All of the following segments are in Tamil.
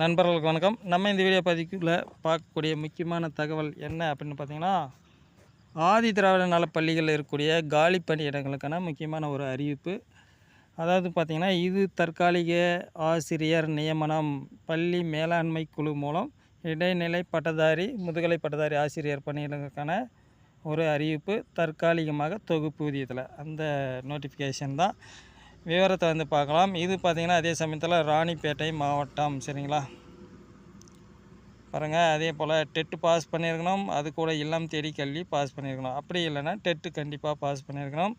நண்பர்களுக்கு வணக்கம். நம்ம இந்த வீடியோ பதிவுக்குள்ளே பார்க்கக்கூடிய முக்கியமான தகவல் என்ன அப்படின்னு பார்த்தீங்கன்னா ஆதி திராவிட நல பள்ளிகளில் இருக்கக்கூடிய காலி பணியிடங்களுக்கான முக்கியமான ஒரு அறிவிப்பு. அதாவது பார்த்திங்கன்னா இது தற்காலிக ஆசிரியர் நியமனம். பள்ளி மேலாண்மை குழு மூலம் இடைநிலை பட்டதாரி முதுகலை பட்டதாரி ஆசிரியர் பணியிடங்களுக்கான ஒரு அறிவிப்பு தற்காலிகமாக தொகுப்பூதியத்தில் அந்த நோட்டிஃபிகேஷன் தான். விவரத்தை வந்து பார்க்கலாம். இது பார்த்திங்கன்னா அதே சமயத்தில் ராணிப்பேட்டை மாவட்டம். சரிங்களா? பாருங்கள் அதே போல் டெட்டு பாஸ் பண்ணியிருக்கணும். அது கூட இல்லம் தேடி கல்வி பாஸ் பண்ணியிருக்கணும். அப்படி இல்லைன்னா டெட்டு கண்டிப்பாக பாஸ் பண்ணியிருக்கணும்.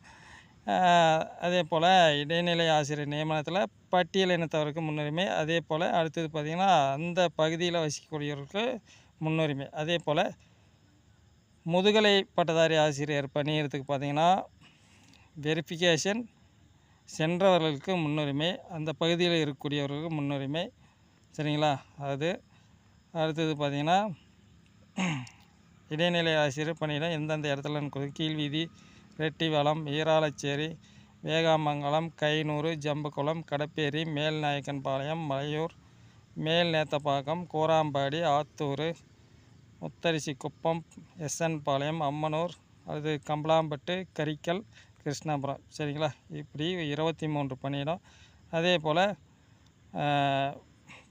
அதே போல் இடைநிலை ஆசிரியர் நியமனத்தில் பட்டியல் இனத்தவருக்கு முன்னுரிமை. அதே போல் அடுத்தது பார்த்திங்கன்னா அந்த பகுதியில் வசிக்கக்கூடியவருக்கு முன்னுரிமை. அதே போல் முதுகலை பட்டதாரி ஆசிரியர் பணியிடத்துக்கு பார்த்திங்கன்னா வெரிஃபிகேஷன் சென்றவர்களுக்கு முன்னுரிமை அந்த பகுதியில் இருக்கக்கூடியவர்களுக்கு முன்னுரிமை. சரிங்களா? அது அடுத்தது பார்த்திங்கன்னா இடைநிலை ஆசிரியர் பணியிடம் எந்தெந்த இடத்துல கீழ்வீதி ரெட்டிவளம் ஈராளச்சேரி வேகாமங்கலம் கைனூர் ஜம்புக்குளம் கடப்பேரி மேல்நாயக்கன்பாளையம் மலையூர் மேல் நேத்தப்பாக்கம் கூராம்பாடி ஆத்தூர் முத்தரிசிக்குப்பம் எஸ்என் பாளையம் அம்மனூர் அது கம்பலாம்பட்டு கரிக்கல் கிருஷ்ணாபுரம். சரிங்களா? இப்படி இருபத்தி மூன்று பணியிடம். அதே போல்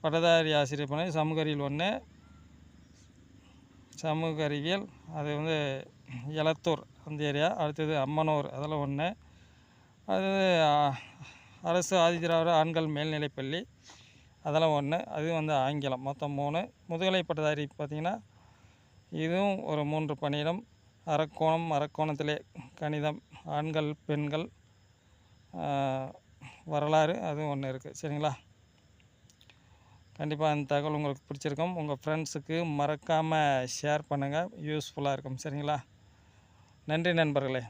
பட்டதாரி ஆசிரியர் பணி சமூக அறிவியல் ஒன்று சமூக அறிவியல் அது வந்து எலத்தூர் அந்த ஏரியா அடுத்தது அம்மனூர் அதெல்லாம் ஒன்று அது அரசு ஆதிதிராவிட ஆண்கள் மேல்நிலைப்பள்ளி அதெல்லாம் ஒன்று அது வந்து ஆங்கிலம் மொத்தம் மூணு. முதுகலை பட்டதாரி பார்த்திங்கன்னா இதுவும் ஒரு மூன்று பணியிடம். அரக்கோணம் அரக்கோணத்திலே கணிதம் ஆண்கள் பெண்கள் வரலாறு அதுவும் ஒன்று இருக்குது சரிங்களா? கண்டிப்பாக அந்த தகவல் உங்களுக்கு பிடிச்சிருக்கும். உங்கள் ஃப்ரெண்ட்ஸுக்கு மறக்காமல் ஷேர் பண்ணுங்கள் யூஸ்ஃபுல்லாக இருக்கும். சரிங்களா? நன்றி நண்பர்களே.